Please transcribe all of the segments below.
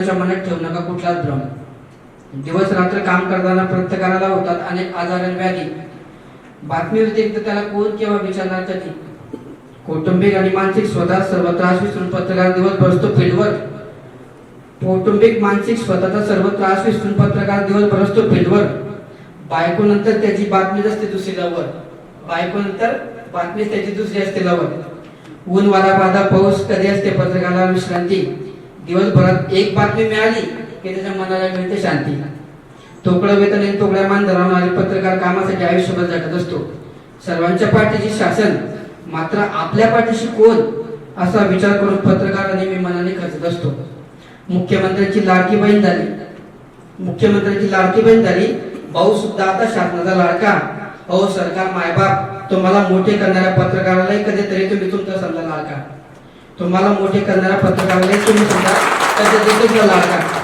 तुमच्या मनात ठेवू नका कुठलाच भ्रम. दिवस रात्र काम करताना प्रत्येकाला होतात अनेक आजार आणि व्याधी. बातमी व्यतिरिक्त त्याला कोण केव्हा विचारणार कधी? कौटुंबिक आणि मानसिक स्वतः सर्व त्रास विसरून पत्रकार दिवस बसतो फील्डवर. कौटुंबिक मानसिक स्वतःचा सर्व त्रास विसरून पत्रकार दिवस बसतो फील्डवर. बायको नंतर त्याची बातमीच असते दुसरी लवर बायको नंतर बातमीच त्याची दुसरी असते लवर ऊन वारा बाधा पाऊस कधी असते पत्रकाराला विश्रांती? दिवसभरात एक बातमी मिळाली की त्याच्या मनाला मिळते शांती. तोकडं वेतन आणि तोकड्या मान धरावणारे पत्रकार कामासाठी आयुष्यभर झटत असतो. सर्वांच्या पाठीशी शासन मात्र आपल्या पाठीशी कोण? असा विचार करून पत्रकार नेहमी मनाने खचत असतो. मुख्यमंत्र्यांची लाडकी बहीण झाली. मुख्यमंत्र्यांची लाडकी बहीण झाली भाऊ सुद्धा आता शासनाचा लाडका. अहो सरकार मायबाप तुम्हाला मोठे करणाऱ्या पत्रकारालाही कधीतरी तुम्ही तुमचा समजा लाडका. तुम्हाला मोठे करणाऱ्या पत्रकारालाही तुम्ही सुद्धा त्याच्या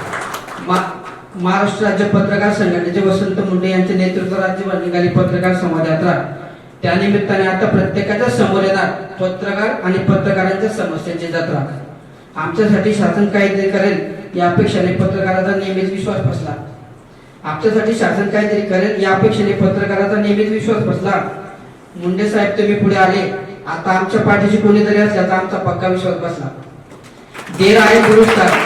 मा- महाराष्ट्र राज्य पत्रकार संघटनेचे वसंत मुंडे यांचे नेतृत्व राज्यभर निघाली पत्रकार संवाद यात्रा त्यानिमित्ताने आता प्रत्येकाच्या समोर येणार पत्रकार आणि पत्रकारांच्या समस्यांची जत्रा आमच्यासाठी शासन काहीतरी करेल या अपेक्षेने पत्रकाराचा नेहमीच विश्वास बसला. आमच्यासाठी शासन काहीतरी करेल या अपेक्षेने पत्रकाराचा नेहमीच विश्वास बसला. मुंडे साहेब तुम्ही पुढे आले. आता आमच्या पाठीशी कोणीतरी असल्याचा आमचा पक्का विश्वास बसला. देर आहे दुरुस्त आहे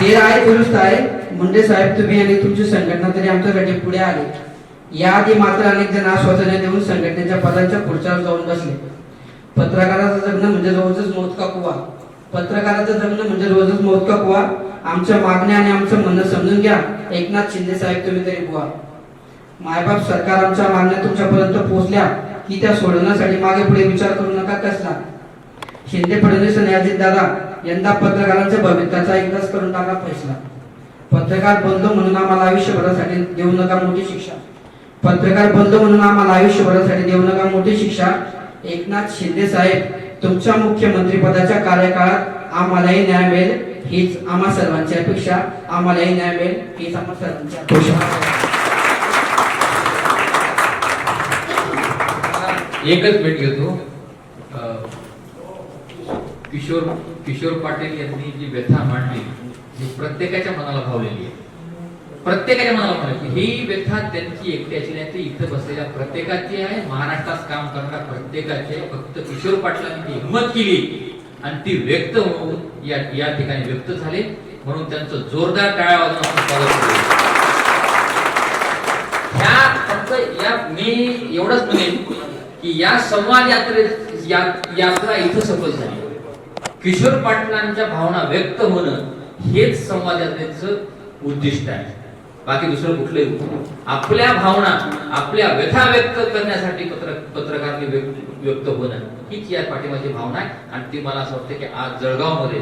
देर आहे दुरुस्त आहे मुंडे साहेब तुम्ही आणि तुमची संघटना तरी आमच्यासाठी पुढे आली. याआधी मात्र अनेक जण आश्वासने देऊन संघटनेच्या पदांच्या खुर्च्यावर जाऊन बसले. पत्रकाराचं जगणं म्हणजे रोजच मौत का कुवा? पत्रकाराचं जगणं म्हणजे रोजच मौत का कुवा? आमच्या मागण्या आणि आमचं म्हणणं समजून घ्या. एकनाथ शिंदे साहेब तुम्ही तरी बुवा. मायबाप सरकार आमच्या मागण्या तुमच्यापर्यंत पोहोचल्या. की त्या सोडवण्यासाठी मागे पुढे विचार करू नका कसला? शिंदे फडणवीस आणि अजित दादा यंदा पत्रकारांचे भवितव्याचा एकदाच करून टाका फैसला. पत्रकार बंधू म्हणून आम्हाला आयुष्यभरासाठी देऊ नका मोठी शिक्षा. पत्रकार बंधू म्हणून आम्हाला आयुष्यभरासाठी देऊ नका मोठी शिक्षा. एकनाथ शिंदे साहेब तुमच्या मुख्यमंत्री पदाच्या कार्यकाळात आम्हालाही न्याय मिळेल हीच आम्हा सर्वांची अपेक्षा. आम्हालाही न्याय मिळेल हीच आम्हा सर्वांची अपेक्षा. एकच भेट घेतो. किशोर किशोर पाटील यांनी जी व्यथा मांडली ही प्रत्येकाच्या मनाला भावलेली आहे. प्रत्येकाच्या मनाला भावली ही व्यथा त्यांची एकट्याची नाही ती इथं बसलेल्या प्रत्येकाची आहे. महाराष्ट्रात काम करणाऱ्या प्रत्येकाची आहे. फक्त किशोर पाटलांनी ती हिंमत केली आणि ती व्यक्त होऊन या या ठिकाणी व्यक्त झाले. म्हणून त्यांचं जोरदार टाळ्या वाजवून आपण स्वागत करूया ह्या फक्त या मी एवढंच म्हणेन की या संवाद यात्रे या यात्रा इथं सफल झाली. किशोर पाटलांच्या भावना व्यक्त होणं हेच संवाद यात्रेचं उद्दिष्ट आहे. बाकी दुसरं कुठलंही आपल्या भावना आपल्या व्यथा व्यक्त करण्यासाठी पत्र पत्रकारांनी व्यक्त व्यक्त होणं हीच या पाठीमागची भावना आहे. आणि ती मला असं वाटतं की आज जळगावमध्ये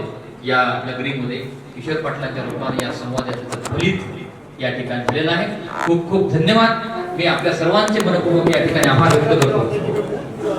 या नगरीमध्ये किशोर पाटलांच्या रूपाने या संवाद यात्रेचं फलित या ठिकाणी झालेलं आहे. खूप खूप धन्यवाद. मी आपल्या सर्वांचे मनपूर्वक या ठिकाणी आभार व्यक्त करतो.